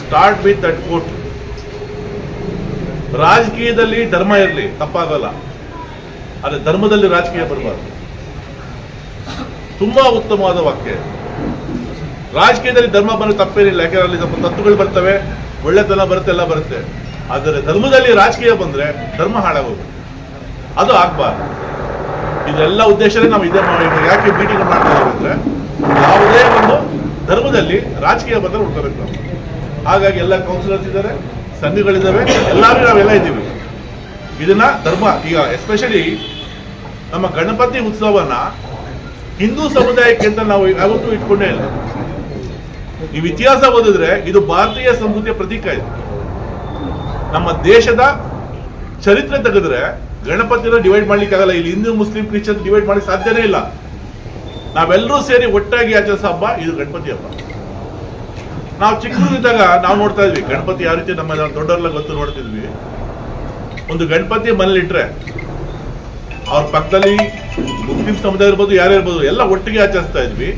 Start with that coat ರಾಜಕೀಯದಲ್ಲಿ ಧರ್ಮ ಇರಲಿ, ತಪ್ಪಾಗಲ್ಲ. ಆದರೆ ಧರ್ಮದಲ್ಲಿ ರಾಜಕೀಯ ಬರಬಾರ್ದು. ತುಂಬಾ ಉತ್ತಮವಾದ ವಾಕ್ಯ. ರಾಜಕೀಯದಲ್ಲಿ ಧರ್ಮ ಬರೋ ತಪ್ಪೇನಿಲ್ಲ, ಯಾಕೆಂದ್ರೆ ಅಲ್ಲಿ ಸ್ವಲ್ಪ ತತ್ವಗಳು ಬರ್ತವೆ, ಒಳ್ಳೆತನ ಬರುತ್ತೆ, ಎಲ್ಲ ಬರುತ್ತೆ. ಆದರೆ ಧರ್ಮದಲ್ಲಿ ರಾಜಕೀಯ ಬಂದ್ರೆ ಧರ್ಮ ಹಾಳಾಗೋದು. ಅದು ಆಗ್ಬಾರ್ದು. ಇದೆಲ್ಲ ಉದ್ದೇಶನೇ ನಾವು ಇದೇ ಮಾಡಿ ಯಾಕೆ ಮೀಟಿಂಗ್ ಮಾಡ್ತಾ ಇದ್ದೀವಿ ಅಂದ್ರೆ, ಯಾವುದೇ ಒಂದು ಧರ್ಮದಲ್ಲಿ ರಾಜಕೀಯ ಬಂದ್ರೆ ಉಳ್ಕೋಬೇಕು ಹಾಗಾಗಿ ಎಲ್ಲ ಕೌನ್ಸಿಲರ್ಸ್ ಇದ್ದಾರೆ, ಸಂಘಗಳಿದ್ದಾವೆ, ಎಲ್ಲರೂ ನಾವೆಲ್ಲ ಇದ್ದೀವಿ. ಇದನ್ನ ಧರ್ಮ, ಈಗ ಎಸ್ಪೆಷಲಿ ನಮ್ಮ ಗಣಪತಿ ಉತ್ಸವನ ಹಿಂದೂ ಸಮುದಾಯಕ್ಕೆ ಅಂತ ನಾವು ಯಾವತ್ತೂ ಇಟ್ಕೊಂಡೇ ಇಲ್ಲ. ನೀವು ಇತಿಹಾಸ ಓದಿದ್ರೆ ಇದು ಭಾರತೀಯ ಸಂಸ್ಕೃತಿಯ ಪ್ರತೀಕ ಇದು. ನಮ್ಮ ದೇಶದ ಚರಿತ್ರೆ ತೆಗೆದ್ರೆ ಗಣಪತಿನ ಡಿವೈಡ್ ಮಾಡ್ಲಿಕ್ಕೆ ಆಗಲ್ಲ, ಇಲ್ಲಿ ಹಿಂದೂ, ಮುಸ್ಲಿಂ, ಕ್ರಿಶ್ಚಿಯನ್ ಡಿವೈಡ್ ಮಾಡ್ಲಿಕ್ಕೆ ಸಾಧ್ಯನೇ ಇಲ್ಲ. ನಾವೆಲ್ಲರೂ ಸೇರಿ ಒಟ್ಟಾಗಿ ಆಚರಿಸೋ ಹಬ್ಬ ಇದು ಗಣಪತಿ ಹಬ್ಬ. ನಾವು ಚಿಕ್ಕದಿದ್ದಾಗ ನಾವು ನೋಡ್ತಾ ಇದ್ವಿ, ಗಣಪತಿ ಯಾವ ರೀತಿ ನಮ್ಮ ದೊಡ್ಡವರೆಲ್ಲ ಗೊತ್ತು ನೋಡ್ತಿದ್ವಿ. ಒಂದು ಗಣಪತಿ ಮನೇಲಿ ಇಟ್ರೆ, ಅವ್ರ ಪಕ್ಕದಲ್ಲಿ ಮುಸ್ಲಿಂ ಸಮುದಾಯ ಇರ್ಬೋದು, ಯಾರು ಇರ್ಬೋದು, ಎಲ್ಲ ಒಟ್ಟಿಗೆ ಆಚರಿಸ್ತಾ ಇದ್ವಿ.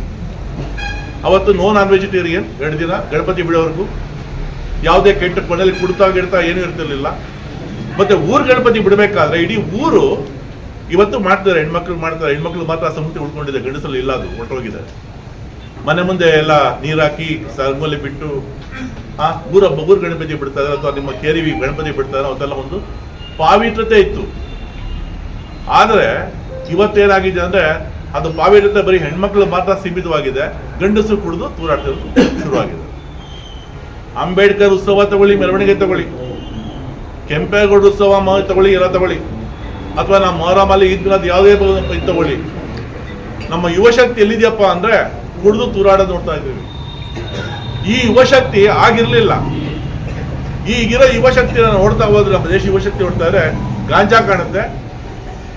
ಅವತ್ತು ನೋ ನಾನ್ ವೆಜಿಟೇರಿಯನ್ ಎರಡು ದಿನ ಗಣಪತಿ ಬಿಡೋವರೆಗೂ. ಯಾವುದೇ ಕೆಟ್ಟ ಮನೇಲಿ ಕುಡ್ತಾ ಗಿಡ್ತಾ ಏನೂ ಇರ್ತಿರ್ಲಿಲ್ಲ. ಮತ್ತೆ ಊರು ಗಣಪತಿ ಬಿಡಬೇಕಾದ್ರೆ ಇಡೀ ಊರು ಇವತ್ತು ಮಾಡ್ತಾರೆ, ಹೆಣ್ಮಕ್ಳು ಮಾಡ್ತಾರೆ, ಹೆಣ್ಮಕ್ಳು ಮಾತ್ರ ಸಂಸ್ಥೆ ಉಳ್ಕೊಂಡಿದೆ ಗಂಡಸಲ್ಲಿ ಇಲ್ಲ ಅದು, ಹೊರಟೋಗಿದೆ. ಮನೆ ಮುಂದೆ ಎಲ್ಲ ನೀರಾಕಿ ಹಾಕಿ ಸರ್ಮಲ್ಲಿ ಬಿಟ್ಟು, ಆ, ಊರ ಊರ್ ಗಣಪತಿ ಬಿಡ್ತಾರೆ ಅಥವಾ ನಿಮ್ಮ ಕೇರಿವಿ ಗಣಪತಿ ಬಿಡ್ತಾರೆ ಅದೆಲ್ಲ ಒಂದು ಪಾವಿತ್ರತೆ ಇತ್ತು. ಆದ್ರೆ ಇವತ್ತೇನಾಗಿದೆ ಅಂದ್ರೆ ಅದು ಪಾವಿತ್ರತೆ ಬರೀ ಹೆಣ್ಮಕ್ಳು ಮಾತ್ರ ಸೀಮಿತವಾಗಿದೆ, ಗಂಡಸರು ಕುಡಿದು ತೂರಾಟ ಶುರುವಾಗಿದೆ. ಅಂಬೇಡ್ಕರ್ ಉತ್ಸವ ತಗೊಳ್ಳಿ, ಮೆರವಣಿಗೆ ತಗೊಳ್ಳಿ, ಕೆಂಪೇಗೌಡ ಉತ್ಸವ ತಗೊಳ್ಳಿ, ಎಲ್ಲ ತಗೊಳ್ಳಿ, ಅಥವಾ ನಮ್ಮ ಮೊಹರಾಮಲ್ಲಿ ಈದ್ ಯಾವುದೇ ತಗೊಳ್ಳಿ. ನಮ್ಮ ಯುವಶಕ್ತಿ ಎಲ್ಲಿದೆಯಪ್ಪ ಅಂದ್ರೆ ಕುಡಿದು ತೂರಾಡ ನೋಡ್ತಾ ಇದ್ದೀವಿ. ಈ ಯುವಶಕ್ತಿ ಆಗಿರ್ಲಿಲ್ಲ. ಈಗಿರೋ ಯುವಶಕ್ತಿ ನೋಡ್ತಾ ಹೋದ್ರೆ, ನಮ್ಮ ದೇಶ ಯುವಶಕ್ತಿ ನೋಡ್ತಾ ಇದ್ರೆ, ಗಾಂಜಾ ಕಾಣುತ್ತೆ,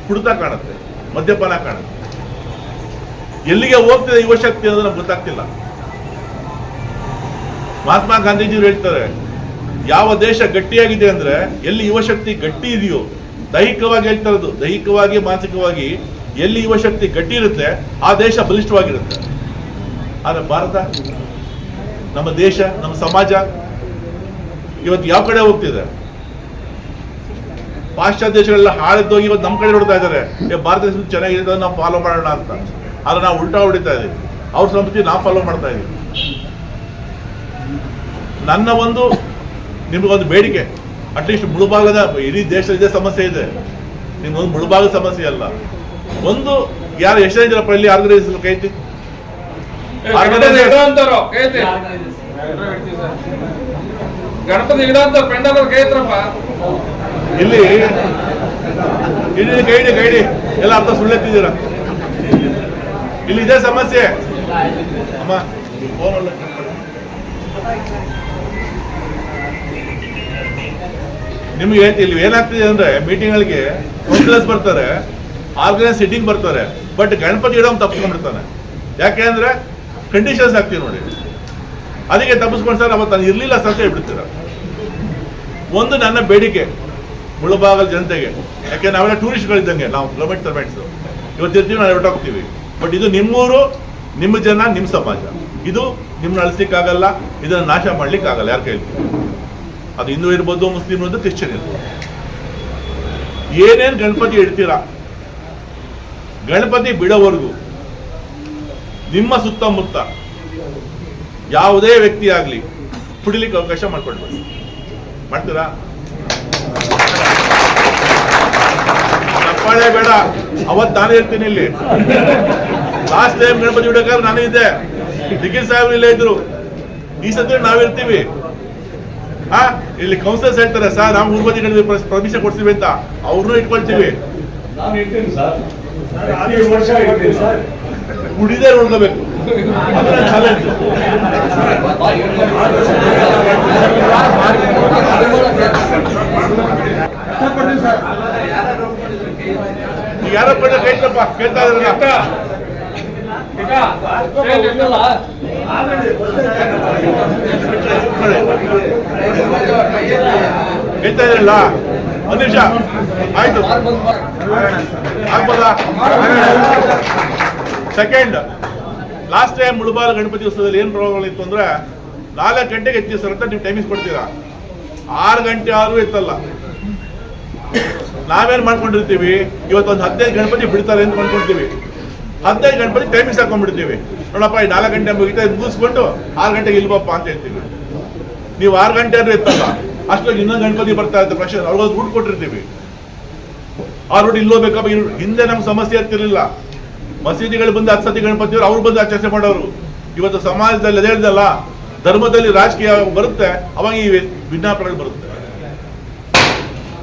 ಕುಡಿತ ಕಾಣುತ್ತೆ, ಮದ್ಯಪಾನ ಕಾಣುತ್ತೆ. ಎಲ್ಲಿಗೆ ಹೋಗ್ತಿದೆ ಯುವಶಕ್ತಿ ಅನ್ನೋದು ನಮ್ಗೆ ಗೊತ್ತಾಗ್ತಿಲ್ಲ. ಮಹಾತ್ಮ ಗಾಂಧೀಜಿ ಹೇಳ್ತಾರೆ, ಯಾವ ದೇಶ ಗಟ್ಟಿಯಾಗಿದೆ ಅಂದ್ರೆ, ಎಲ್ಲಿ ಯುವಶಕ್ತಿ ಗಟ್ಟಿ ಇದೆಯೋ, ದೈಹಿಕವಾಗಿ ಹೇಳ್ತಾ ಇರೋದು, ದೈಹಿಕವಾಗಿ, ಮಾನಸಿಕವಾಗಿ, ಎಲ್ಲಿ ಯುವಶಕ್ತಿ ಗಟ್ಟಿ ಇರುತ್ತೆ, ಆ ದೇಶ ಬಲಿಷ್ಠವಾಗಿರುತ್ತೆ. ಆದ್ರೆ ಭಾರತ, ನಮ್ಮ ದೇಶ, ನಮ್ಮ ಸಮಾಜ ಇವತ್ತು ಯಾವ ಕಡೆ ಹೋಗ್ತಿದೆ? ಪಾಶ್ಚಾತ್ಯ ದೇಶಗಳೆಲ್ಲ ಹಾಳಿದ್ದೋಗಿ ಇವತ್ತು ನಮ್ಮ ಕಡೆ ನೋಡ್ತಾ ಇದ್ದಾರೆ. ಭಾರತ ದೇಶ ಚೆನ್ನಾಗಿದೆ ಅದನ್ನ ನಾವು ಫಾಲೋ ಮಾಡೋಣ ಅಂತ. ಆದ್ರೆ ನಾವು ಉಲ್ಟಾ ಹೊಡಿತಾ ಇದ್ದೀವಿ ಅವ್ರ ಸಂಸ್ಕೃತಿ ನಾವು ಫಾಲೋ ಮಾಡ್ತಾ ಇದ್ದೀವಿ ನನ್ನ ಒಂದು ನಿಮಗೊಂದು ಬೇಡಿಕೆ. ಅಟ್ಲೀಸ್ಟ್ ಮುಳುಭಾಗದ ಇಡೀ ದೇಶದ ಇದೇ ಸಮಸ್ಯೆ ಇದೆ. ನಿಮ್ಗೊಂದು ಮುಳುಭಾಗದ ಸಮಸ್ಯೆ ಅಲ್ಲ. ಒಂದು ಯಾರು ಎಷ್ಟೇ ಜನ ಪಳ್ಳಿ ಆರ್ಗನೈಸ್ ಕೈತಿ ಗಣಪತಿ ಇಡುವಂತವ್ರು ಪೆಂಡಲ್ ಕೈತ್ರಪ್ಪ ಇಲ್ಲಿ ಇಲ್ಲಿ ಗೈಡಿ ಗೈಡಿ ಎಲ್ಲ ಅರ್ಥ ಸುಳ್ಳೆತ್ತಿದ್ದೀರ? ಇಲ್ಲಿ ಇದೇ ಸಮಸ್ಯೆ. ಅಮ್ಮ. ನಿಮ್ಗೆ ಹೇಳ್ತಿ ಇಲ್ಲಿ ಏನಾಗ್ತಿದೆ ಅಂದ್ರೆ ಮೀಟಿಂಗ್ಗಳಿಗೆ ಕೌನ್ಸಿಲರ್ಸ್ ಬರ್ತಾರೆ ಆರ್ಗನೈಸ್ ಸಿಟ್ಟಿಂಗ್ ಬರ್ತಾರೆ ಬಟ್ ಗಣಪತಿ ಇಡೋನ್ ತಪ್ಪಿಸ್ಕೊಂಡ್ಬಿಡ್ತಾನೆ ಯಾಕೆ ಅಂದ್ರೆ ಕಂಡೀಷನ್ಸ್ ಆಗ್ತೀವಿ ನೋಡಿ. ಅದಕ್ಕೆ ತಪ್ಪಿಸ್ಕೊಂಡು ಸರ್ ಅವತ್ತು ನಾನು ಇರಲಿಲ್ಲ ಸರ್ ಹೇಳ್ಬಿಡ್ತೀರ? ಒಂದು ನನ್ನ ಬೇಡಿಕೆ ಮುಳುಬಾಗಲ್ ಜನತೆಗೆ. ಯಾಕೆ ನಾವೆಲ್ಲ ಟೂರಿಸ್ಟ್ಗಳಿದ್ದಂಗೆ, ನಾವು ಗೌರ್ಮೆಂಟ್ ಸರ್ವೆಂಟ್ಸ್ ಇವತ್ತಿರ್ತೀವಿ ನಾವು ಹೊರಟೋಗ್ತೀವಿ. ಬಟ್ ಇದು ನಿಮ್ಮೂರು, ನಿಮ್ಮ ಜನ, ನಿಮ್ಮ ಸಮಾಜ. ಇದು ನಿಮ್ಮನ್ನ ಅಳಿಸ್ಲಿಕ್ಕಾಗಲ್ಲ, ಇದನ್ನು ನಾಶ ಮಾಡ್ಲಿಕ್ಕಾಗಲ್ಲ, ಯಾರು ಕೇಳ್ತೀವಿ ಅದು ಹಿಂದೂ ಇರ್ಬೋದು, ಮುಸ್ಲಿಂ ಇರ್ಬೋದು, ಕ್ರಿಶ್ಚಿಯನ್ ಇರ್ಬೋದು. ಏನೇನು ಗಣಪತಿ ಇಡ್ತೀರಾ? ಗಣಪತಿ ಬಿಡೋವರೆಗೂ ನಿಮ್ಮ ಸುತ್ತಮುತ್ತ ಯಾವುದೇ ವ್ಯಕ್ತಿ ಆಗಲಿ ಕುಡಿಲಿಕ್ಕೆ ಅವಕಾಶ ಮಾಡ್ಕೊಳ್ಬೇಕು ಮಾಡ್ತೀರಾ? ಚಪ್ಪಾಳೆ ಬೇಡ. ಅವತ್ ನಾನು ಇರ್ತೀನಿ ಇಲ್ಲಿ. ಲಾಸ್ಟ್ ಟೈಮ್ ಗಣಪತಿ ಬಿಡಬೇಕಾದ್ರೆ ನಾನು ಇದ್ದೆ. ನಿಖಿಲ್ ಸಾಹೇಬ್ ಇಲ್ಲೇ ಇದ್ರು. ಈ ಸತಿ ನಾವಿರ್ತೀವಿ ಹಾ ಇಲ್ಲಿ ಕೌನ್ಸಿಲರ್ಸ್ ಹೇಳ್ತಾರೆ ಸರ್ ನಾವು ಊರ್ವದಿಗಳಿಗೆ ಪರ್ಮಿಷನ್ ಕೊಡ್ತೀವಿ ಅಂತ. ಅವ್ರನ್ನೂ ಇಟ್ಕೊಳ್ತೀವಿ. ಕುಡಿದೇ ನೋಡ್ಕೋಬೇಕು. ಯಾರ ಕೈತಪ್ಪ? ಕೇಳ್ತಾ? ಕೇಳ್ತಾ ಇದ್ರಲ್ಲ ಒಂದ್ ನಿಮಿಷ. ಆಯ್ತು. ಆಗ್ಬೋದಾ? ಸೆಕೆಂಡ್ ಲಾಸ್ಟ್ ಟೈಮ್ ಮುಳುಬಾಲ ಗಣಪತಿ ಉತ್ಸವದಲ್ಲಿ ಏನು ಪ್ರಾಬ್ಲಮ್ ಇತ್ತು ಅಂದ್ರೆ ನಾಲ್ಕು ಗಂಟೆಗೆ ಎತ್ತಿ ಸರ್ ಅಂತ ನೀವು ಟೈಮಿಂಗ್ಸ್ ಕೊಡ್ತೀರಾ? ಆರು ಗಂಟೆ ಆದರೂ ಇತ್ತಲ್ಲ ನಾವೇನು ಮಾಡ್ಕೊಂಡಿರ್ತೀವಿ? ಇವತ್ತೊಂದು ಹದಿನೈದು ಗಣಪತಿ ಬಿಡ್ತಾರೆ ಅಂತ ಮಾಡ್ಕೊಳ್ತೀವಿ ಹದಿನೈದು ಗಣಪತಿ ಟೈಮಿಂಗ್ಸ್ ಹಾಕೊಂಡ್ಬಿಡ್ತೀವಿ. ನೋಡಪ್ಪ, ಈ ನಾಲ್ಕು ಗಂಟೆ ಮುಗಿತಾ ಮುಗಿಸ್ಕೊಂಡು ಆರು ಗಂಟೆಗೆ ಇಲ್ವಪ್ಪ ಅಂತ ಹೇಳ್ತೀವಿ. ನೀವು ಆರು ಗಂಟೆ ಆದರೂ ಇತ್ತಲ್ಲ ಅಷ್ಟೊಂದು ಇನ್ನೊಂದು ಗಣಪತಿ ಬರ್ತಾ ಇರುತ್ತೆ. ಪ್ರಶ್ನೆ ಅವ್ರಿಗೊಂದು ದುಡ್ಡು ಕೊಟ್ಟಿರ್ತೀವಿ. ಆ ರೋಡ್ ಇಲ್ಲೋಬೇಕಪ್ಪ ಹಿಂದೆ ನಮ್ಗೆ ಸಮಸ್ಯೆ ಆಗ್ತಿರ್ಲಿಲ್ಲ ಮಸೀದಿಗಳು ಬಂದು ಹತ್ತು ಸತಿ ಗಣಪತಿ ಅವ್ರು ಬಂದು ಆಚರಣೆ ಮಾಡೋರು. ಇವತ್ತು ಸಮಾಜದಲ್ಲಿ ಅದೇ ಹೇಳ್ದಲ್ಲ, ಧರ್ಮದಲ್ಲಿ ರಾಜಕೀಯ ಬರುತ್ತೆ, ಅವಾಗ ಈ ವಿಜ್ಞಾಪನೆಗಳು ಬರುತ್ತೆ.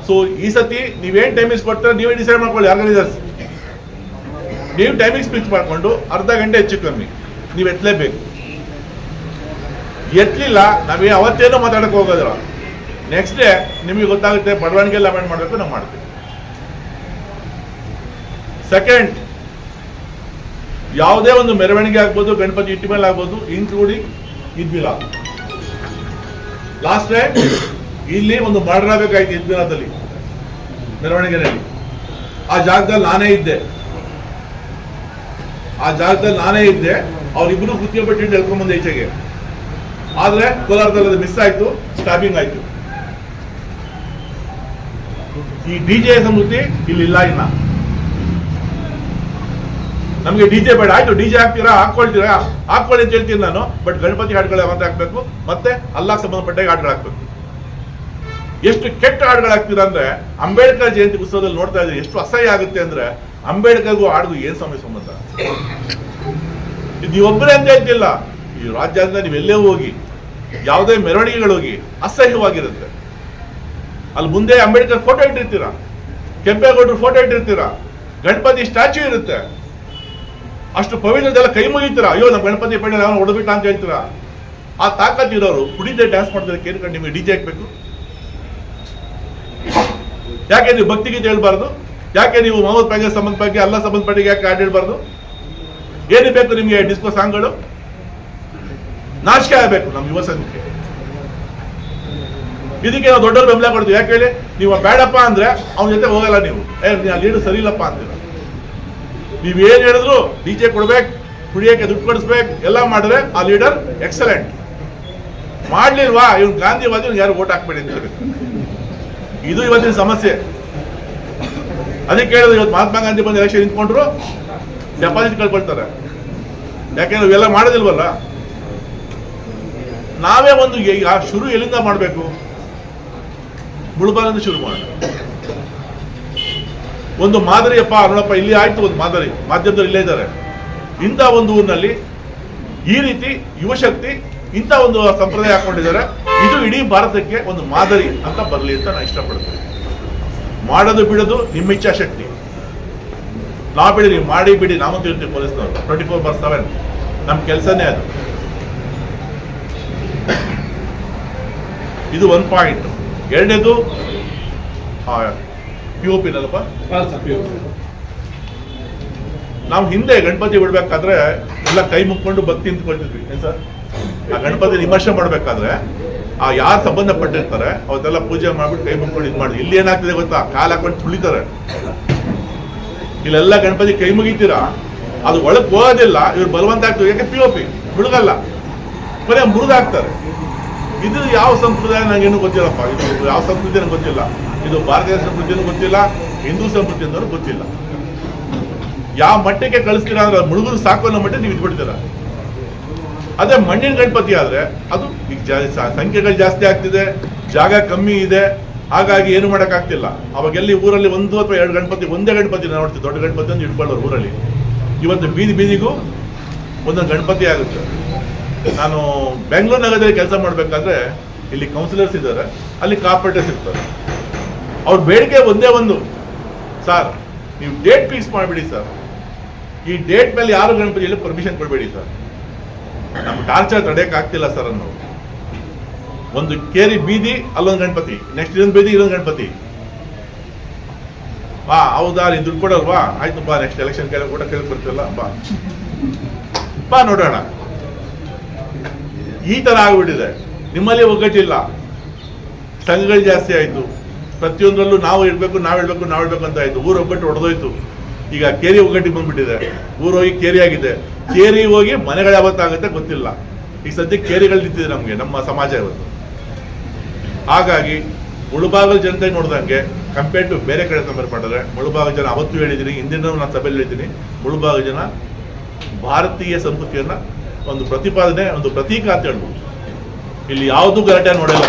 ಸೊ ಈ ಸತಿ ನೀವೇನ್ ಟೈಮಿಂಗ್ಸ್ ಕೊಡ್ತಾರೆ, ನೀವೇ ಡಿಸೈಡ್ ಮಾಡ್ಕೊಳ್ಳಿ ಆರ್ಗನೈಸರ್ಸ್ ನೀವು ಟೈಮಿಂಗ್ಸ್ ಫಿಕ್ಸ್ ಮಾಡಿಕೊಂಡು ಅರ್ಧ ಗಂಟೆ ಹೆಚ್ಚು ಕಮ್ಮಿ, ನೀವು ಎತ್ತಲೇಬೇಕು ಎತ್ತಲಿಲ್ಲ ನಾವೇ ಅವತ್ತೇನೋ ಮಾತಾಡಕ್ಕೆ ಹೋಗೋದಿಲ್ಲ. ನೆಕ್ಸ್ಟ್ ಡೇ ನಿಮಗೆ ಗೊತ್ತಾಗುತ್ತೆ ಬಡವಣಿಗೆ ಎಲ್ಲ ಅಮೆಂಡ್ ಮಾಡಬೇಕು, ನಾವು ಮಾಡ್ತೀವಿ. ಸೆಕೆಂಡ್ ಯಾವುದೇ ಒಂದು ಮೆರವಣಿಗೆ ಆಗ್ಬೋದು, ಗಣಪತಿ ಇಟ್ಟ ಮೇಲೆ ಆಗ್ಬೋದು ಇನ್ಕ್ಲೂಡಿಂಗ್ ಇದ್ವಿಲ ಲಾಸ್ಟ್ ಟೈಮ್ ಇಲ್ಲಿ ಒಂದು ಮರ್ಡರ್ ಆಗಬೇಕಾಯ್ತು ಇದ್ವಿಲಾದಲ್ಲಿ ಮೆರವಣಿಗೆನಲ್ಲಿ ಆ ಜಾಗದಲ್ಲಿ ನಾನೇ ಇದ್ದೆ. ಆ ಜಾಗದಲ್ಲಿ ನಾನೇ ಇದ್ದೆ, ಅವ್ರಿಬ್ರು ಪಟ್ಟಿ ಎಳ್ಕೊಂಡ್ಬಂದೆ ಈಚೆಗೆ. ಆದ್ರೆ ಕೋಲಾರದಲ್ಲಿ ಅದು ಮಿಸ್ ಆಯ್ತು ಸ್ಟಾಪಿಂಗ್ ಆಯ್ತು. ಈ ಡಿ ಜೆ ಇಲ್ಲಿ ಇಲ್ಲ ಇನ್ನ. ನಮಗೆ ಡಿ ಜೆ ಬೇಡ. ಆಯ್ತು, ಡಿ ಜೆ ಹಾಕ್ತೀರಾ? ಹಾಕೊಳ್ತೀರಾ ಹಾಕೊಳ್ಳಿ ಅಂತ ಹೇಳ್ತೀನಿ ನಾನು. ಬಟ್ ಗಣಪತಿ ಹಾಡುಗಳು ಮಾತ್ರ ಹಾಕ್ಬೇಕು. ಮತ್ತೆ ಅಲ್ಲಾಹ್ ಸಂಬಂಧಪಟ್ಟ ಹಾಡುಗಳು ಹಾಕ್ಬೇಕು. ಎಷ್ಟು ಕೆಟ್ಟ ಹಾಡುಗಳು ಹಾಕ್ತೀರಾ ಅಂದ್ರೆ, ಅಂಬೇಡ್ಕರ್ ಜಯಂತಿ ಉತ್ಸವದಲ್ಲಿ ನೋಡ್ತಾ ಇದ್ರೆ ಎಷ್ಟು ಅಸಹ್ಯ ಆಗುತ್ತೆ ಅಂದ್ರೆ, ಅಂಬೇಡ್ಕರ್ಗೂ ಹಾಡುಗೂ ಏನ್ ಸ್ವಾಮಿ ಸಂಬಂಧ? ಇದು ಒಬ್ಬರೇ ಅಂತ ಹೇಳ್ತಿಲ್ಲ. ಈ ರಾಜ್ಯಾದ್ಯಂತ ನೀವೆಲ್ಲೇ ಹೋಗಿ, ಯಾವುದೇ ಮೆರವಣಿಗೆಗಳು ಹೋಗಿ, ಅಸಹ್ಯವಾಗಿರುತ್ತೆ. ಅಲ್ಲಿ ಮುಂದೆ ಅಂಬೇಡ್ಕರ್ ಫೋಟೋ ಇಟ್ಟಿರ್ತೀರಾ ಕೆಂಪೇಗೌಡರು ಫೋಟೋ ಇಟ್ಟಿರ್ತೀರಾ ಗಣಪತಿ ಸ್ಟ್ಯಾಚ್ಯೂ ಇರುತ್ತೆ. ಅಷ್ಟು ಪವಿತ್ರದೆಲ್ಲ ಕೈ ಮುಗಿತೀರಾ? ಅಯ್ಯೋ, ನಮ್ಮ ಗಣಪತಿ ಪಂಡ ನಾವು ಹೊಡೆದ್ಬಿಟ್ಟ ಅಂತ ಹೇಳ್ತೀರಾ? ಆ ತಾಕತ್ ಇರೋರು ಕುಡಿದೇ ಡ್ಯಾನ್ಸ್ ಮಾಡ್ತಾರೆ ಕೇಳ್ಕೊಂಡು ನಿಮಗೆ ಡಿಜೆ ಹಾಕ್ಬೇಕು ಯಾಕೆ ನೀವು ಭಕ್ತಿ ಗೀತೆ ಹೇಳ್ಬಾರ್ದು? ಯಾಕೆ ನೀವು ಮೊಹಮ್ಮದ್ ಸಂಬಂಧ ಸಂಬಂಧಪಟ್ಟ ಅಲ್ಲ ಸಂಬಂಧಪಟ್ಟಿಗೆ ಯಾಕೆ ಹಾಡು ಹೇಳ್ಬಾರ್ದು? ಏನು ಬೇಕು ನಿಮಗೆ ಡಿಸ್ಕೋ ಸಾಂಗ್ಗಳು ನಾಶಕ ಆಗಬೇಕು ನಮ್ಮ ಯುವ ಸಂಘಕ್ಕೆ. ಇದಕ್ಕೆ ನಾವು ದೊಡ್ಡವ್ರು ಬೆಂಬಲ ಕೊಡ್ತೀವಿ. ಯಾಕೆ ಹೇಳಿ? ನೀವು ಬೇಡಪ್ಪ ಅಂದ್ರೆ ಅವನ ಜೊತೆ ಹೋಗಲ್ಲ ನೀವು. ಏ ಲೀಡ್ ಸರಿ ಇಲ್ಲಪ್ಪ ಅಂತೀರ? ನೀವೇನ್ ಹೇಳಿದ್ರು ಡಿ ಜೆ ಕೊಡ್ಬೇಕು, ಕುಡಿಯೋಕ್ಕೆ ದುಡ್ಡು ಕೊಡಿಸ್ಬೇಕು, ಎಲ್ಲ ಮಾಡಿದ್ರೆ ಆ ಲೀಡರ್ ಎಕ್ಸಲೆಂಟ್. ಮಾಡ್ಲಿಲ್ವಾ? ಇವ್ನು ಗಾಂಧಿವಾದಿ ಇವ್ನು ಯಾರು ಓಟ್ ಹಾಕ್ಬೇಡಿ ಅಂತ ಇದು ಇವತ್ತಿನ ಸಮಸ್ಯೆ. ಅದಕ್ಕೆ ಹೇಳಿದ್ರು, ಇವತ್ತು ಮಹಾತ್ಮ ಗಾಂಧಿ ಬಂದು ಎಲೆಕ್ಷನ್ ನಿಂತ್ಕೊಂಡ್ರು ಡೆಪಾಸಿಟ್ ಕಳ್ಕೊಳ್ತಾರೆ. ಯಾಕೆಂದ್ರೆ ಇವೆಲ್ಲ ಮಾಡೋದಿಲ್ವಲ್ಲ? ನಾವೇ ಒಂದು ಶುರು ಎಲ್ಲಿಂದ ಮಾಡಬೇಕು? ಮುಳುಬಾಗಿಂದ ಶುರು ಮಾಡೋಣ. ಒಂದು ಮಾದರಿಯಪ್ಪ ಅರುಣಪ್ಪ ಇಲ್ಲಿ ಆಯ್ತು, ಒಂದು ಮಾದರಿ. ಮಾಧ್ಯಮದಲ್ಲಿ ಇಲ್ಲೇ ಇದ್ದಾರೆ. ಇಂಥ ಒಂದು ಊರಿನಲ್ಲಿ ಈ ರೀತಿ ಯುವಶಕ್ತಿ ಇಂಥ ಒಂದು ಸಂಪ್ರದಾಯ ಹಾಕೊಂಡಿದ್ದಾರೆ. ಇದು ಇಡೀ ಭಾರತಕ್ಕೆ ಒಂದು ಮಾದರಿ ಅಂತ ಬರಲಿ ಅಂತ ನಾನು ಇಷ್ಟಪಡ್ತೀನಿ. ಮಾಡೋದು ಬಿಡೋದು ನಿಮ್ಮ ಇಚ್ಛಾಶಕ್ತಿ ನಾ ಬಿಡಿ, ನೀವು ಮಾಡಿ ಬಿಡಿ, ನಾವಂತೂ ಇರ್ತೀವಿ ಪೊಲೀಸ್ನವರು. ಟ್ವೆಂಟಿ ಫೋರ್ ಬರ್ ಸೆವೆನ್ ನಮ್ಮ ಕೆಲಸನೇ ಅದು. ಇದು ಒಂದು ಪಾಯಿಂಟ್ ಎರಡನೇದು ಪಿ ಒ ಪಿನಲ್ಲಪ್ಪ ನಾವು ಹಿಂದೆ ಗಣಪತಿ ಬಿಡ್ಬೇಕಾದ್ರೆ ಎಲ್ಲ ಕೈ ಮುಕ್ಕೊಂಡು ಭಕ್ತಿ ನಿಂತ್ಕೊಳ್ತಿದ್ವಿ ಏನ್ ಸರ್? ಆ ಗಣಪತಿ ವಿಮರ್ಶೆ ಮಾಡ್ಬೇಕಾದ್ರೆ ಆ ಯಾರು ಸಂಬಂಧಪಟ್ಟಿರ್ತಾರೆ ಅವತ್ತೆಲ್ಲ ಪೂಜೆ ಮಾಡ್ಬಿಟ್ಟು ಕೈ ಮುಕ್ಕೊಂಡು ಇದು ಮಾಡಿ ಇಲ್ಲಿ ಏನಾಗ್ತಿದೆ ಗೊತ್ತಾ? ಕಾಲು ಹಾಕೊಂಡು ತುಳಿತಾರೆ. ಇಲ್ಲೆಲ್ಲ ಗಣಪತಿ ಕೈ ಮುಗಿತೀರಾ? ಅದು ಒಳಗೆ ಹೋಗೋದಿಲ್ಲ ಇವ್ರು ಬಲವಂತ ಆಗ್ತದೆ ಯಾಕೆ? ಪಿ ಒ ಪಿ ಮುಳುಗಲ್ಲ. ಬರೀ ಮುರಿದಾಕ್ತಾರೆ ಇದು ಯಾವ ಸಂಪ್ರದಾಯ ನನಗೇನು ಗೊತ್ತಿಲ್ಲಪ್ಪ. ಇದು ಯಾವ ಸಂಸ್ಕೃತಿ ನನಗೆ ಗೊತ್ತಿಲ್ಲ. ಇದು ಭಾರತೀಯ ಸಂಸ್ಕೃತಿನೂ ಗೊತ್ತಿಲ್ಲ. ಹಿಂದೂ ಸಂಸ್ಕೃತಿ ಅಂದ್ರೆ ಗೊತ್ತಿಲ್ಲ. ಯಾವ ಮಟ್ಟಕ್ಕೆ ಕಳಿಸ್ತೀರ ಅಂದ್ರೆ ಮುಳುಗರು ಸಾಕು ಅನ್ನೋ ಮಟ್ಟ ನೀವು ಇಟ್ಬಿಡ್ತೀರ ಅದೇ ಮಣ್ಣಿನ ಗಣಪತಿ ಆದ್ರೆ ಅದು ಈಗ ಸಂಖ್ಯೆಗಳು ಜಾಸ್ತಿ ಆಗ್ತಿದೆ, ಜಾಗ ಕಮ್ಮಿ ಇದೆ. ಹಾಗಾಗಿ ಏನು ಮಾಡೋಕ್ಕಾಗ್ತಿಲ್ಲ. ಅವಾಗ ಎಲ್ಲಿ ಊರಲ್ಲಿ ಒಂದು ಅಥವಾ ಎರಡು ಗಣಪತಿ, ಒಂದೇ ಗಣಪತಿ ನೋಡ್ತೀವಿ. ದೊಡ್ಡ ಗಣಪತಿ ಅಂತ ಇಟ್ಕೊಳ್ಳೋರು ಊರಲ್ಲಿ. ಇವತ್ತು ಬೀದಿ ಬೀದಿಗೂ ಒಂದೊಂದು ಗಣಪತಿ ಆಗುತ್ತೆ. ನಾನು ಬೆಂಗಳೂರು ನಗರದಲ್ಲಿ ಕೆಲಸ ಮಾಡಬೇಕಾದ್ರೆ ಇಲ್ಲಿ ಕೌನ್ಸಿಲರ್ಸ್ ಇದ್ದಾರೆ, ಅಲ್ಲಿ ಕಾರ್ಪೊರೇಟರ್ಸ್ ಇರ್ತಾರೆ ಅವ್ರ ಬೇಡಿಕೆ ಒಂದೇ ಒಂದು ಸರ್ ನೀವು ಡೇಟ್ ಫಿಕ್ಸ್ ಮಾಡಿಬಿಡಿ ಸರ್ ಈ ಡೇಟ್ ಮೇಲೆ ಯಾರು ಗಣಪತಿಯಲ್ಲಿ ಪರ್ಮಿಷನ್ ಕೊಡಬೇಡಿ ಸರ್ ನಮ್ಮ ಟಾರ್ಚರ್ ತಡೆಯಕ್ಕೆ ಆಗ್ತಿಲ್ಲ ಸರ್ ಅನ್ನೋ ಒಂದು ಕೇರಿ ಬೀದಿ, ಅಲ್ಲೊಂದು ಗಣಪತಿ. ನೆಕ್ಸ್ಟ್ ಇದೊಂದು ಬೀದಿ ಇಲ್ಲೊಂದು ಗಣಪತಿ. ಬಾ, ಹೌದಾ, ನೀನು ದುಡ್ಡು ಕೊಡಲ್ವಾ ಆಯ್ತು, ಬಾ ನೆಕ್ಸ್ಟ್ ಎಲೆಕ್ಷನ್ ಕೇಳಿ ಕೂಡ ಕೇಳಿ ಬರ್ತಿಲ್ಲ ಬಾ. ಬಾ, ನೋಡೋಣ. ಈ ಥರ ಆಗಿಬಿಟ್ಟಿದೆ ನಿಮ್ಮಲ್ಲಿ ಒಗ್ಗಟ್ಟಿಲ್ಲ. ಸಂಘಗಳು ಜಾಸ್ತಿ ಆಯಿತು. ಪ್ರತಿಯೊಂದರಲ್ಲೂ ನಾವು ಇಡಬೇಕು ನಾವು ಇಡಬೇಕು ನಾವು ಇಡಬೇಕು ಅಂತ ಆಯಿತು. ಊರು ಒಗ್ಗಟ್ಟು ಹೊಡೆದೋಯ್ತು ಈಗ ಕೇರಿ ಒಗ್ಗಟ್ಟಿಗೆ ಬಂದ್ಬಿಟ್ಟಿದೆ. ಊರು ಹೋಗಿ ಕೇರಿ ಆಗಿದೆ. ಕೇರಿ ಹೋಗಿ ಮನೆಗಳು ಯಾವತ್ತಾಗುತ್ತೆ ಗೊತ್ತಿಲ್ಲ. ಈಗ ಸದ್ಯಕ್ಕೆ ಕೇರಿಗಳು ನಿಂತಿದೆ ನಮಗೆ, ನಮ್ಮ ಸಮಾಜ ಇವತ್ತು. ಹಾಗಾಗಿ ಮುಳುಬಾಗಲ ಜನತೆ ನೋಡ್ದಂಗೆ ಕಂಪೇರ್ ಟು ಬೇರೆ ಕಡೆ ಕಂಪೇರ್ ಮಾಡಿದ್ರೆ, ಮುಳುಬಾಗಲ ಜನ ಅವತ್ತು ಹೇಳಿದ್ದೀನಿ, ಹಿಂದಿನ ನಾನು ಸಭೆಯಲ್ಲಿ ಹೇಳಿದ್ದೀನಿ, ಮುಳುಬಾಗಲ ಜನ ಭಾರತೀಯ ಸಂಸ್ಕೃತಿಯನ್ನ ಒಂದು ಪ್ರತಿಪಾದನೆ, ಒಂದು ಪ್ರತೀಕ ಅಂತ ಹೇಳ್ಬೋದು ಇಲ್ಲಿ ಯಾವುದು ಗಲಾಟೆ ನೋಡಲ್ಲ.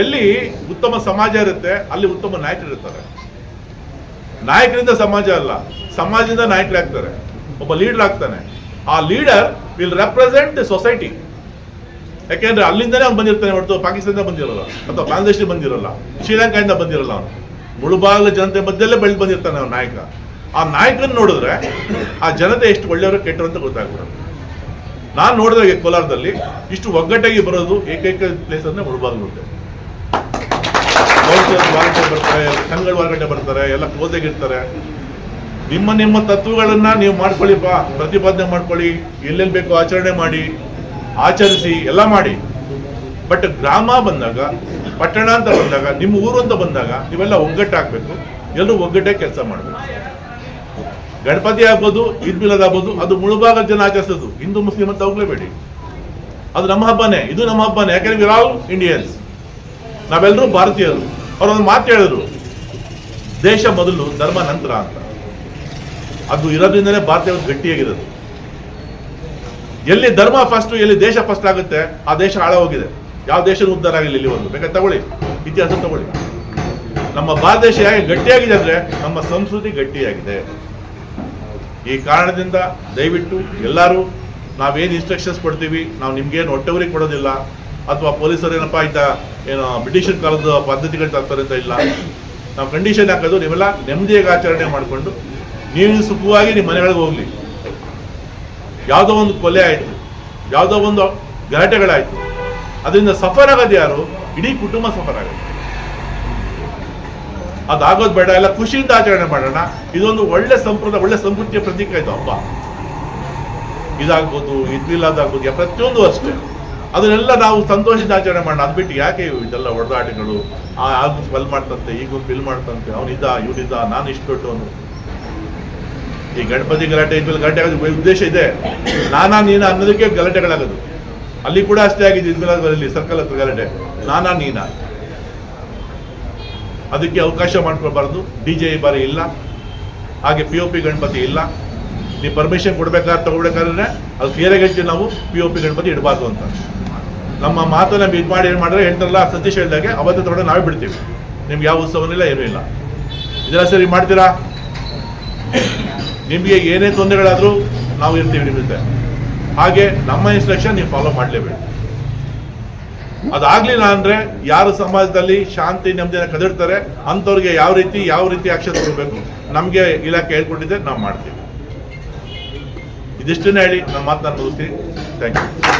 ಎಲ್ಲಿ ಉತ್ತಮ ಸಮಾಜ ಇರುತ್ತೆ, ಅಲ್ಲಿ ಉತ್ತಮ ನಾಯಕರು ಇರ್ತಾರೆ. ನಾಯಕರಿಂದ ಸಮಾಜ ಅಲ್ಲ, ಸಮಾಜದಿಂದ ನಾಯಕರಾಗ್ತಾರೆ ಒಬ್ಬ ಲೀಡರ್ ಆಗ್ತಾನೆ. ಆ ಲೀಡರ್ ವಿಲ್ ರೆಪ್ರೆಸೆಂಟ್ ಸೊಸೈಟಿ ಯಾಕೆಂದ್ರೆ ಅಲ್ಲಿಂದನೇ ಅವ್ನು ಬಂದಿರ್ತಾನೆ ಹೊರತು ಪಾಕಿಸ್ತಾನದಿಂದ ಬಂದಿರಲ್ಲ, ಅಥವಾ ಬಾಂಗ್ಲಾದೇಶದಿಂದ ಬಂದಿರಲ್ಲ ಶ್ರೀಲಂಕಾದಿಂದ ಬಂದಿರಲ್ಲ ಅವನು. ಮುಳುಬಾಗಲ ಜನತೆ ಮಧ್ಯದಲ್ಲೇ ಬೆಳೆದು ಬಂದಿರ್ತಾನೆ ಅವ್ನ ನಾಯಕ. ಆ ನಾಯಕನ ನೋಡಿದ್ರೆ ಆ ಜನತೆ ಎಷ್ಟು ಒಳ್ಳೆಯವರು ಕೆಟ್ಟರು ಅಂತ ಗೊತ್ತಾಗ್ಬಿಡುತ್ತೆ. ನಾನು ನೋಡಿದಾಗ ಕೋಲಾರದಲ್ಲಿ ಇಷ್ಟು ಒಗ್ಗಟ್ಟಾಗಿ ಬರೋದು ಏಕೈಕ ಪ್ಲೇಸ್ ಅಂದ್ರೆ ಮುಳುಬಾಗಿಲು ನೋಡಿದೆ ಬರ್ತಾರೆ ಸಂಘಗಳ ಹೊರಗಡೆ ಬರ್ತಾರೆ, ಎಲ್ಲ ಆಗಿರ್ತಾರೆ ನಿಮ್ಮ ನಿಮ್ಮ ತತ್ವಗಳನ್ನ ನೀವು ಮಾಡ್ಕೊಳ್ಳಿಪ್ಪ ಪ್ರತಿಪಾದನೆ ಮಾಡ್ಕೊಳ್ಳಿ, ಎಲ್ಲೆಲ್ಲಿ ಬೇಕೋ ಆಚರಣೆ ಮಾಡಿ, ಆಚರಿಸಿ, ಎಲ್ಲ ಮಾಡಿ. ಬಟ್ ಗ್ರಾಮ ಬಂದಾಗ, ಪಟ್ಟಣ ಅಂತ ಬಂದಾಗ, ನಿಮ್ಮ ಊರು ಅಂತ ಬಂದಾಗ, ನೀವೆಲ್ಲ ಒಗ್ಗಟ್ಟಾಗಬೇಕು. ಎಲ್ಲರೂ ಒಗ್ಗಟ್ಟೆ ಕೆಲಸ ಮಾಡಬೇಕು. ಗಣಪತಿ ಆಗ್ಬೋದು, ಈದ್ ಮಿಲಾದ್ ಆಗ್ಬೋದು, ಅದು ಮುಳುಭಾಗದ ಜನ ಆಚರಿಸೋದು. ಹಿಂದೂ ಮುಸ್ಲಿಂ ಅಂತ ಹೋಗ್ಲೇಬೇಡಿ. ಅದು ನಮ್ಮ ಹಬ್ಬನೇ, ಇದು ನಮ್ಮ ಹಬ್ಬನೇ. ಯಾಕಂದ್ರೆ ವಿರ್ ಆಲ್ ಇಂಡಿಯನ್ಸ್ ನಾವೆಲ್ಲರೂ ಭಾರತೀಯರು. ಅವ್ರು ಒಂದು ಮಾತು ಹೇಳಿದ್ರು. ದೇಶ ಮೊದಲು ಧರ್ಮ ನಂತರ ಅಂತ. ಅದು ಇರೋದ್ರಿಂದನೇ ಭಾರತೀಯ ಗಟ್ಟಿಯಾಗಿರೋದು. ಎಲ್ಲಿ ಧರ್ಮ ಫಸ್ಟ್ ಎಲ್ಲಿ ದೇಶ ಫಸ್ಟ್ ಆಗುತ್ತೆ, ಆ ದೇಶ ಹಾಳಾಗೋಗಿದೆ ಯಾವ ದೇಶನೂ ಉದ್ಧಾರ ಇಲ್ಲಿ ಒಂದು. ಬೇಕಾದ್ರೆ ತಗೊಳ್ಳಿ. ಇತಿಹಾಸ ತಗೊಳ್ಳಿ. ನಮ್ಮ ಭಾರತ ದೇಶ ಹೇಗೆ ಗಟ್ಟಿಯಾಗಿದೆ ಅಂದರೆ, ನಮ್ಮ ಸಂಸ್ಕೃತಿ ಗಟ್ಟಿಯಾಗಿದೆ. ಈ ಕಾರಣದಿಂದ ದಯವಿಟ್ಟು ಎಲ್ಲರೂ ನಾವೇನು ಇನ್ಸ್ಟ್ರಕ್ಷನ್ಸ್ ಕೊಡ್ತೀವಿ, ನಾವು ನಿಮ್ಗೇನು ಹೊಟ್ಟೆವರಿಗೆ ಕೊಡೋದಿಲ್ಲ, ಅಥವಾ ಪೊಲೀಸರು ಏನಪ್ಪ ಇದ್ದ ಏನು ಬ್ರಿಟಿಷರ್ ಕಾಲದ ಪದ್ಧತಿಗಳು ತರ್ತಾರೆ ಇಲ್ಲ. ನಾವು ಕಂಡೀಷನ್ ಹಾಕೋದು, ನೀವೆಲ್ಲ ನೆಮ್ಮದಿಯಾಗಿ ಆಚರಣೆ ಮಾಡಿಕೊಂಡು, ನೀವು ಸುಖವಾಗಿ ನಿಮ್ಮ ಮನೆಗಳಿಗೆ ಹೋಗಲಿ. ಯಾವುದೋ ಒಂದು ಕೊಲೆ ಆಯಿತು, ಯಾವುದೋ ಒಂದು ಗಲಾಟೆಗಳಾಯಿತು, ಅದರಿಂದ ಸಫರ್ ಆಗೋದು ಯಾರು? ಇಡೀ ಕುಟುಂಬ ಸಫರ್ ಆಗುತ್ತೆ. ಅದಾಗೋದು ಬೇಡ, ಎಲ್ಲ ಖುಷಿಯಿಂದ ಆಚರಣೆ ಮಾಡೋಣ. ಇದೊಂದು ಒಳ್ಳೆ ಸಂಪ್ರದಾಯ ಒಳ್ಳೆ ಸಂಸ್ಕೃತಿಯ ಪ್ರತೀಕ ಇದು ಹಬ್ಬ. ಇದಾಗ್ಬೋದು ಇದ್ವಿಲ್ಲದಾಗ್ಬೋದು ಅದಾಗ್ಬೋದು ಪ್ರತಿಯೊಂದು ಅಷ್ಟೇ. ಅದನ್ನೆಲ್ಲ ನಾವು ಸಂತೋಷದಿಂದ ಆಚರಣೆ ಮಾಡೋಣ. ಅದು ಬಿಟ್ಟು ಯಾಕೆ ಇದೆಲ್ಲ ಹೊಡೆದಾಟಗಳು? ಆ ಆ ಬಲ್ ಮಾಡ್ತಂತೆ ಈ ಗುಂಪು ಇಲ್ಲಿ ಮಾಡ್ತಂತೆ ಅವನಿದ್ದ ಇವನಿದ್ದ ನಾನು ಇಷ್ಟು ದೊಡ್ಡವನು ಈ ಗಣಪತಿ ಗಲಾಟೆ ಇದ್ಮೇಲೆ ಗಲಾಟೆ ಆಗೋದು ಉದ್ದೇಶ ಇದೆ. ನಾನಾ ನೀನ ಅನ್ನೋದಕ್ಕೆ ಗಲಾಟೆಗಳಾಗೋದು. ಅಲ್ಲಿ ಕೂಡ ಅಷ್ಟೇ ಆಗಿದೆ ಇದ್ಮೇಲೆ ಸರ್ಕಲ್ ಹತ್ರ ಗಲಾಟೆ. ನಾನಾ ನೀನಾ. ಅದಕ್ಕೆ ಅವಕಾಶ ಮಾಡ್ಕೊಳ್ಬಾರ್ದು. ಡಿ ಜೆ ಬಾರಿ ಇಲ್ಲ. ಹಾಗೆ ಪಿ ಒ ಪಿ ಗಣಪತಿ ಇಲ್ಲ. ನೀವು ಪರ್ಮಿಷನ್ ಕೊಡಬೇಕಾದ್ರೆ ತಗೊಳ್ಬೇಕಾದ್ರೆ ಅದು ಕ್ಲಿಯರಾಗಿ ನಾವು ಪಿ ಒ ಪಿ ಗಣಪತಿ ಇಡಬಾರ್ದು ಅಂತ. ನಮ್ಮ ಮಾತನ್ನ ಇದು ಮಾಡಿ ಏನು ಮಾಡಿದ್ರೆ ಹೇಳ್ತಾರಲ್ಲ, ಸತೀಶ್ ಹೇಳ್ದಾಗೆ, ಅವತ್ತು ತಗೊಂಡು ನಾವೇ ಬಿಡ್ತೀವಿ. ನಿಮ್ಗೆ ಯಾವ ಉತ್ಸವನಿಲ್ಲ ಏನೂ ಇಲ್ಲ. ಇದೆಲ್ಲ ಸರಿ ಮಾಡ್ತೀರಾ? ನಿಮಗೆ ಏನೇ ತೊಂದರೆಗಳಾದರೂ ನಾವು ಇರ್ತೀವಿ ನಿಮ್ಮ ಹಾಗೆ ನಮ್ಮ ಇನ್ಸ್ಟ್ರಕ್ಷನ್ ನೀವು ಫಾಲೋ ಮಾಡಲೇಬೇಕು. ಅದಾಗ್ಲಿಲ್ಲ ಅಂದ್ರೆ ಯಾರು ಸಮಾಜದಲ್ಲಿ ಶಾಂತಿ ನೆಮ್ಮದಿನ ಕದಿಡ್ತಾರೆ, ಅಂಥವ್ರಿಗೆ ಯಾವ ರೀತಿ ಯಾವ ರೀತಿ ಆಕ್ಷನ್ ತಗೋಬೇಕು? ನಮಗೆ ಇಲಾಖೆ ಹೇಳ್ಕೊಂಡಿದ್ದೆ ನಾವು ಮಾಡ್ತೀವಿ. ಇದಿಷ್ಟನ್ನೇ ಹೇಳಿ ನಮ್ಮ ಮಾತನ್ನ ಮುಗಿಸ್ತೀನಿ. Thank you